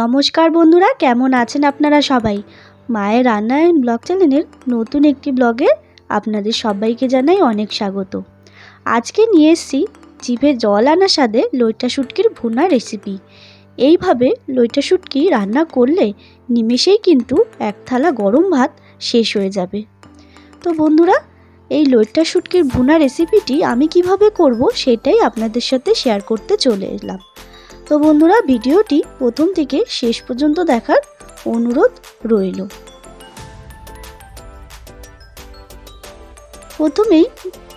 নমস্কার বন্ধুরা, কেমন আছেন আপনারা সবাই? মায়ের রান্নায়ন ব্লগ চ্যানেলের নতুন একটি ব্লগে আপনাদের সবাইকে জানাই অনেক স্বাগত। আজকে নিয়ে এসেছি জিভে জল আনা স্বাদে লইটা শুটকির ভুনা রেসিপি। এইভাবে লইটা শুটকি রান্না করলে নিমেষেই কিন্তু এক থালা গরম ভাত শেষ হয়ে যাবে। তো বন্ধুরা, এই লইটা শুটকির ভুনা রেসিপিটি আমি কীভাবে করব সেটাই আপনাদের সাথে শেয়ার করতে চলে এলাম। তো বন্ধুরা, ভিডিওটি প্রথম থেকে শেষ পর্যন্ত দেখার অনুরোধ রইল। প্রথমেই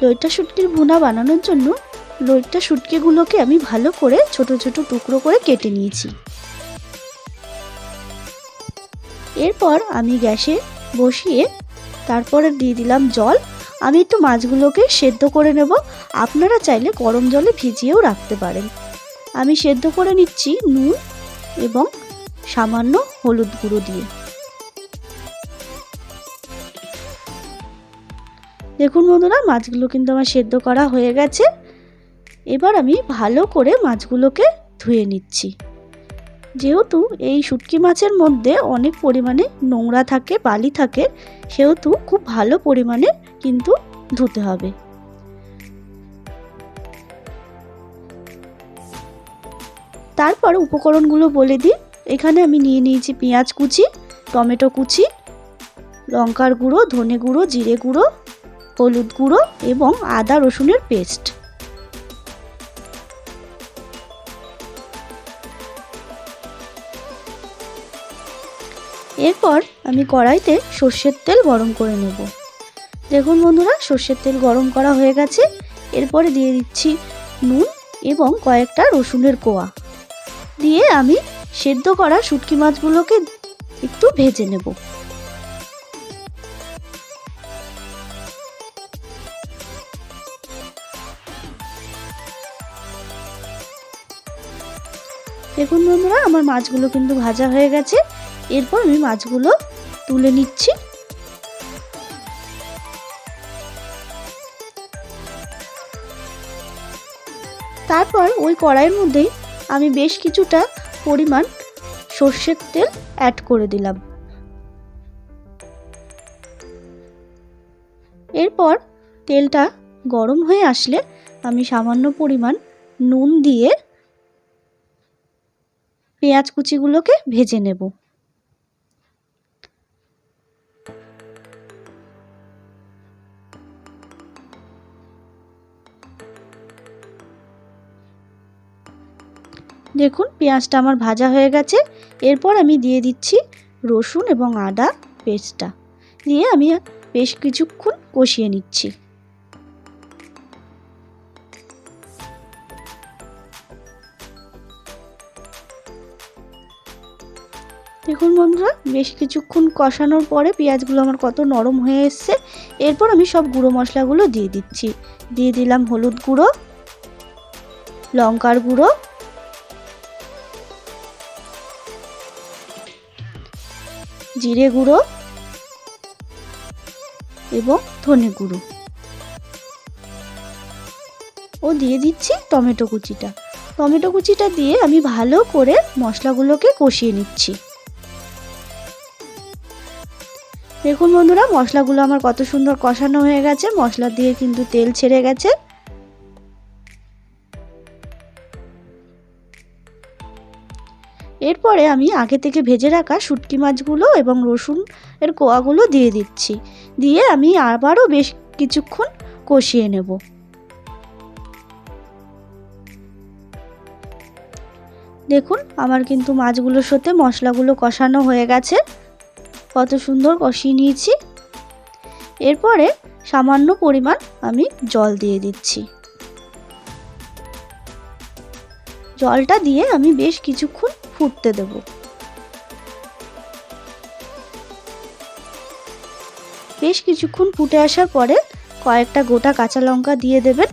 লইটা শুটকির ভুনা বানানোর জন্য লইটা শুটকিগুলোকে আমি ভালো করে ছোট ছোট টুকরো করে কেটে নিয়েছি। এরপর আমি গ্যাসে বসিয়ে তারপরে দিয়ে দিলাম জল। আমি একটু মাছগুলোকে সেদ্ধ করে নেব। আপনারা চাইলে গরম জলে ভিজিয়েও রাখতে পারেন। আমি সেদ্ধ করে নিচ্ছি নুন এবং সামান্য হলুদ গুঁড়ো দিয়ে। দেখুন বন্ধুরা, মাছগুলো কিন্তু আমার সেদ্ধ করা হয়ে গেছে। এবার আমি ভালো করে মাছগুলোকে ধুয়ে নিচ্ছি। যেহেতু এই শুটকি মাছের মধ্যে অনেক পরিমাণে নোংরা থাকে, বালি থাকে, সেহেতু খুব ভালো পরিমাণে কিন্তু ধুতে হবে। তারপর উপকরণগুলো বলে দিই। এখানে আমি নিয়ে নিয়েছি পেঁয়াজ কুচি, টমেটো কুচি, লঙ্কার গুঁড়ো, ধনে গুঁড়ো, জিরে গুঁড়ো, হলুদ গুঁড়ো এবং আদা রসুনের পেস্ট। এরপর আমি কড়াইতে সর্ষের তেল গরম করে নেব। দেখুন বন্ধুরা, সর্ষের তেল গরম করা হয়ে গেছে। এরপরে দিয়ে দিচ্ছি নুন এবং কয়েকটা রসুনের কোয়া। দিয়ে আমি সেদ্ধ করা শুটকি মাছগুলোকে একটু ভেজে নেব। দেখুন বন্ধুরা, আমার মাছগুলো কিন্তু ভাজা হয়ে গেছে। এরপর আমি মাছগুলো তুলে নিচ্ছি। তারপর ওই কড়াইয়ের মধ্যেই আমি বেশ কিছুটা পরিমাণ সর্ষের তেল অ্যাড করে দিলাম। এরপর তেলটা গরম হয়ে আসলে আমি সামান্য পরিমাণ নুন দিয়ে পেঁয়াজ কুচিগুলোকে ভেজে নেব। দেখুন, পেঁয়াজটা আমার ভাজা হয়ে গেছে। এরপর আমি দিয়ে দিচ্ছি রসুন এবং আদা পেস্টটা। দিয়ে আমি বেশ কিছুক্ষণ কষিয়ে নিচ্ছি। দেখুন বন্ধুরা, বেশ কিছুক্ষণ কষানোর পরে পেঁয়াজগুলো আমার কত নরম হয়ে এসছে। এরপর আমি সব গুঁড়ো মশলাগুলো দিয়ে দিচ্ছি। দিয়ে দিলাম হলুদ গুঁড়ো, লঙ্কার গুঁড়ো জিরে গুঁড়ো এবং ধনে গুঁড়ো। ও দিয়ে দিচ্ছি টমেটো কুচিটা। টমেটো কুচিটা দিয়ে আমি ভালো করে মশলাগুলোকে কষিয়ে নিচ্ছি। দেখুন বন্ধুরা, মশলাগুলো আমার কত সুন্দর কষানো হয়ে গেছে। মশলা দিয়ে কিন্তু তেল ছেড়ে গেছে। এরপরে আমি আগে থেকে ভেজে রাখা শুটকি মাছগুলো এবং রসুন এর কোয়াগুলো দিয়ে দিচ্ছি। দিয়ে আমি আবারও বেশ কিছুক্ষণ কষিয়ে নেব। দেখুন, আমার কিন্তু মাছগুলোর সাথে মশলাগুলো কষানো হয়ে গেছে। কত সুন্দর কষিয়ে নিয়েছি। এরপরে সামান্য পরিমাণ আমি জল দিয়ে দিচ্ছি। জলটা দিয়ে আমি বেশ কিছুক্ষণ ফুটতে দেব। বেশ কিছুক্ষণ ফুটে আসার পরে কয়েকটা গোটা কাঁচা লঙ্কা দিয়ে দেবেন।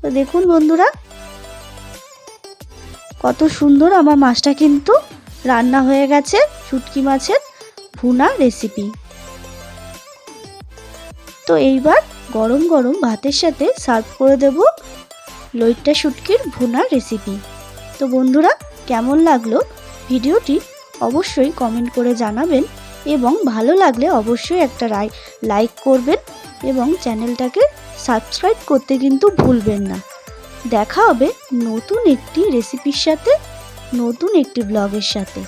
তো দেখুন বন্ধুরা, কত সুন্দর আমার মাছটা কিন্তু রান্না হয়ে গেছে শুটকি মাছের ভুনা রেসিপি তো এইবার গরম গরম ভাতের সাথে সার্ভ করে দেব লইট্টা শুটকির ভুনা রেসিপি তো বন্ধুরা, কেমন লাগল? ভিডিওটি অবশ্যই কমেন্ট করে জানাবেন এবং ভালো লাগলে অবশ্যই একটা লাইক করবেন এবং চ্যানেলটাকে সাবস্ক্রাইব করতে কিন্তু ভুলবেন না। দেখা হবে নতুন একটি রেসিপির সাথে, নতুন একটি ব্লগের সাথে।